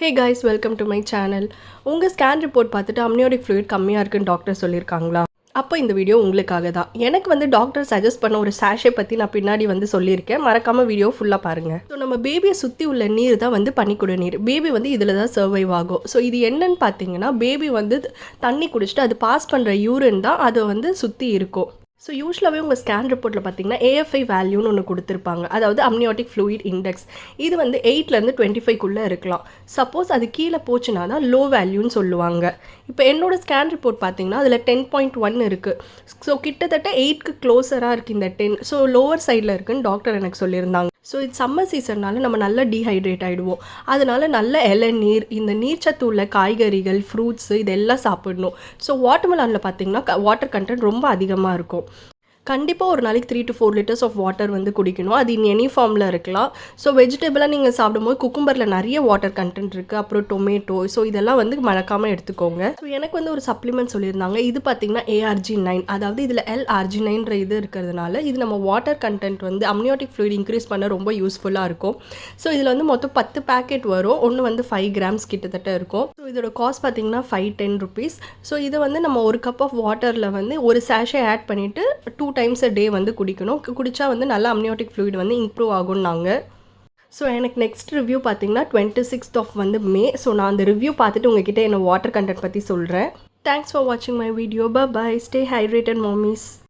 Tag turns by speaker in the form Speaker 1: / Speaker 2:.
Speaker 1: Hey guys welcome to my channel உங்கள் scan report பார்த்துட்டு amniotic fluid கம்மியாக இருக்குன்னு டாக்டர் சொல்லியிருக்காங்களா? அப்போ இந்த வீடியோ உங்களுக்காக தான். எனக்கு வந்து டாக்டர் சஜஸ்ட் பண்ண ஒரு சாஷே பற்றி நான் பின்னாடி வந்து சொல்லியிருக்கேன். மறக்காமல் வீடியோ ஃபுல்லாக பாருங்கள் ஸோ நம்ம பேபியை சுற்றி உள்ள நீர் தான் வந்து பனிக்குட நீர். பேபி வந்து இதில் தான் சர்வைவ் ஆகும். ஸோ இது என்னன்னு பார்த்தீங்கன்னா பேபி வந்து தண்ணி குடிச்சிட்டு அது பாஸ் பண்ணுற யூரின் தான் அதை வந்து சுற்றி இருக்கும். ஸோ யூஸ்வலாகவே உங்கள் ஸ்கேன் ரிப்போர்ட்டில் பார்த்தீங்கன்னா ஏஎஃப்ஐ வேல்யூன்னு ஒன்று கொடுத்துருப்பாங்க. அதாவது அம்னியாட்டிக் ஃப்ளூயிட் இண்டெக்ஸ் இது வந்து எயிட்லேருந்து டுவெண்ட்டி ஃபைவ்க்குள்ளே இருக்கலாம். சப்போஸ் அது கீழே போச்சுன்னா தான் லோ வேல்யூன்னு சொல்லுவாங்க. இப்போ என்னோட ஸ்கேன் ரிப்போர்ட் பார்த்தீங்கன்னா அதில் டென் பாயிண்ட் ஒன் இருக்குது ஸோ கிட்டத்தட்ட எயிட்க்கு க்ளோஸராக இருக்குது இந்த டென் ஸோ லோவர் சைடில் இருக்குன்னு டாக்டர் எனக்கு சொல்லியிருந்தாங்க. ஸோ இது சம்மர் சீசன்னால நம்ம நல்லா டீஹைட்ரேட் ஆகிடுவோம் அதனால நல்ல இளநீர் இந்த நீர்ச்சத்து உள்ள காய்கறிகள் ஃப்ரூட்ஸு இதெல்லாம் சாப்பிடணும். ஸோ வாட்டர்மெலானில் பார்த்தீங்கன்னா வாட்டர் கண்டென்ட் ரொம்ப அதிகமாக இருக்கும். கண்டிப்பாக ஒரு நாளைக்கு three to four litres of water வந்து குடிக்கணும். அது இன் எனி ஃபார்மில் இருக்கலாம். ஸோ வெஜிடபிளாக நீங்கள் சாப்பிடும்போது குக்கும்பரில் நிறைய வாட்டர் கண்டென்ட் இருக்குது அப்புறம் டொமேட்டோ ஸோ இதெல்லாம் வந்து மறக்காமல் எடுத்துக்கோங்க. ஸோ எனக்கு வந்து ஒரு சப்ளிமெண்ட் சொல்லியிருந்தாங்க. இது பார்த்தீங்கன்னா ஏஆர்ஜி நைன் அதாவது இதில் எல் ஆர்ஜி நைன்ற இது இருக்கிறதுனால இது நம்ம வாட்டர் கண்டென்ட் வந்து அம்னியோட்டிக் ஃப்ளூயிட் இன்க்ரீஸ் பண்ண ரொம்ப யூஸ்ஃபுல்லாக இருக்கும். ஸோ இதில் வந்து மொத்தம் பத்து பேக்கெட் வரும். ஒன்று வந்து ஃபைவ் கிராம்ஸ் கிட்டத்தட்ட இருக்கும். ஸோ இதோட காஸ்ட் பார்த்தீங்கன்னா ஃபைவ் டென் ருபீஸ் ஸோ இதை வந்து நம்ம ஒரு கப் ஆஃப் வாட்டரில் வந்து ஒரு சேஷே ஆட் பண்ணிவிட்டு டூ டைம்ஸ் அ டே வந்து குடிக்கணும். குடித்தா வந்து நல்லா அம்னியோட்டிக் ஃப்ளூயிட் வந்து இம்ப்ரூவ் ஆகும்னாங்க. ஸோ எனக்கு நெக்ஸ்ட் ரிவ்யூ பார்த்தீங்கன்னா டுவெண்ட்டி சிக்ஸ்த் ஆஃப் வந்து மே ஸோ நான் அந்த ரிவ்யூ பார்த்துட்டு உங்ககிட்ட என்ன வாட்டர் கண்டென்ட் பற்றி சொல்கிறேன் தேங்க்ஸ் ஃபார் வாட்சிங் my video bye stay hydrated mommies